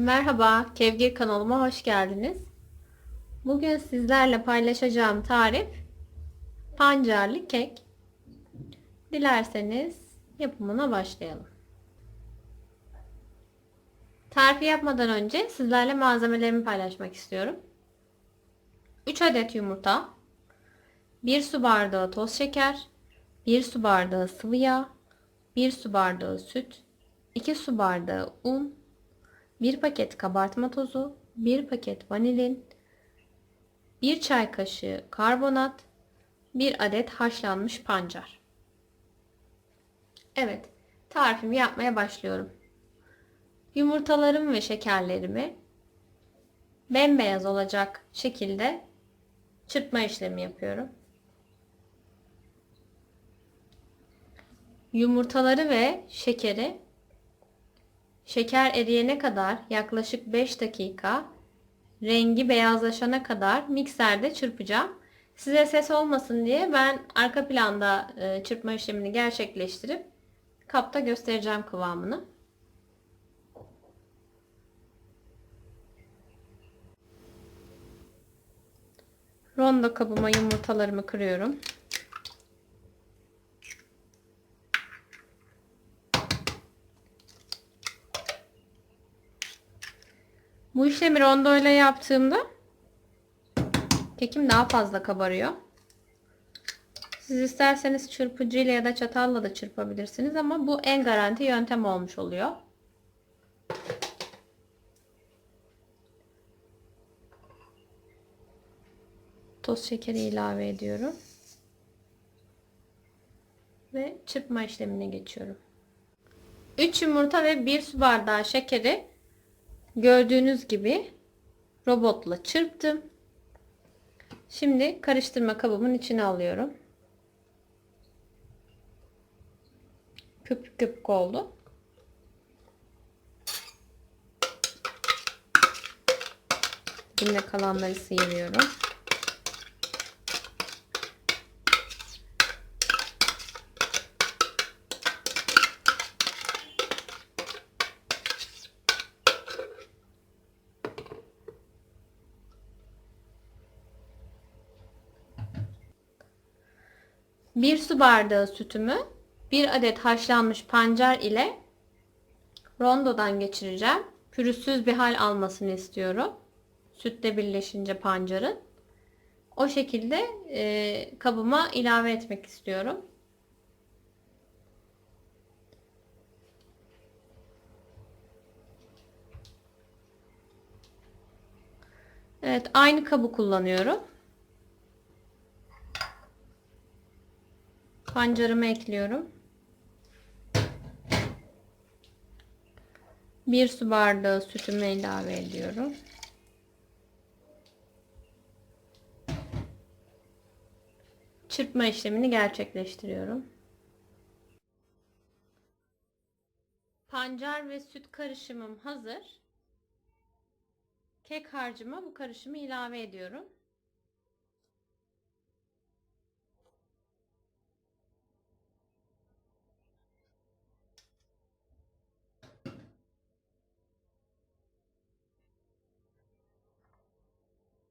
Merhaba, Kevgir kanalıma hoş geldiniz. Bugün sizlerle paylaşacağım tarif pancarlı kek. Dilerseniz yapımına başlayalım. Tarifi yapmadan önce sizlerle malzemelerimi paylaşmak istiyorum. 3 adet yumurta, 1 su bardağı toz şeker, 1 su bardağı sıvı yağ, 1 su bardağı süt, 2 su bardağı un, 1 paket kabartma tozu, 1 paket vanilin, 1 çay kaşığı karbonat, 1 adet haşlanmış pancar. Evet, tarifimi yapmaya başlıyorum. Yumurtalarımı ve şekerlerimi bembeyaz olacak şekilde çırpma işlemi yapıyorum. Yumurtaları ve şekeri Şeker eriyene kadar yaklaşık 5 dakika rengi beyazlaşana kadar mikserde çırpacağım. Size ses olmasın diye ben arka planda e, çırpma işlemini gerçekleştirip kapta göstereceğim kıvamını. Rondo kabıma yumurtalarımı kırıyorum. Bu işlemi rondo ile yaptığımda kekim daha fazla kabarıyor. Siz isterseniz çırpıcıyla ya da çatalla da çırpabilirsiniz ama bu en garanti yöntem olmuş oluyor. Toz şekeri ilave ediyorum. Ve çırpma işlemine geçiyorum. 3 yumurta ve 1 su bardağı şekeri Gördüğünüz gibi robotla çırptım. Şimdi karıştırma kabımın içine alıyorum. Köpük köpük oldu. Şimdi kalanları sıyırıyorum. Bir su bardağı sütümü bir adet haşlanmış pancar ile rondodan geçireceğim. Pürüzsüz bir hal almasını istiyorum. Sütle birleşince pancarın. O şekilde e, kabıma ilave etmek istiyorum. Evet aynı kabı kullanıyorum. Pancarımı ekliyorum. Bir su bardağı sütümü ilave ediyorum. Çırpma işlemini gerçekleştiriyorum. Pancar ve süt karışımım hazır. Kek harcıma bu karışımı ilave ediyorum.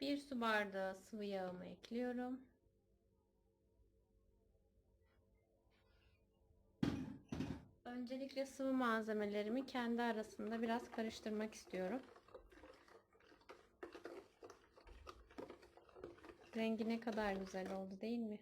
Bir su bardağı sıvı yağımı ekliyorum. Öncelikle sıvı malzemelerimi kendi arasında biraz karıştırmak istiyorum. Rengi ne kadar güzel oldu değil mi?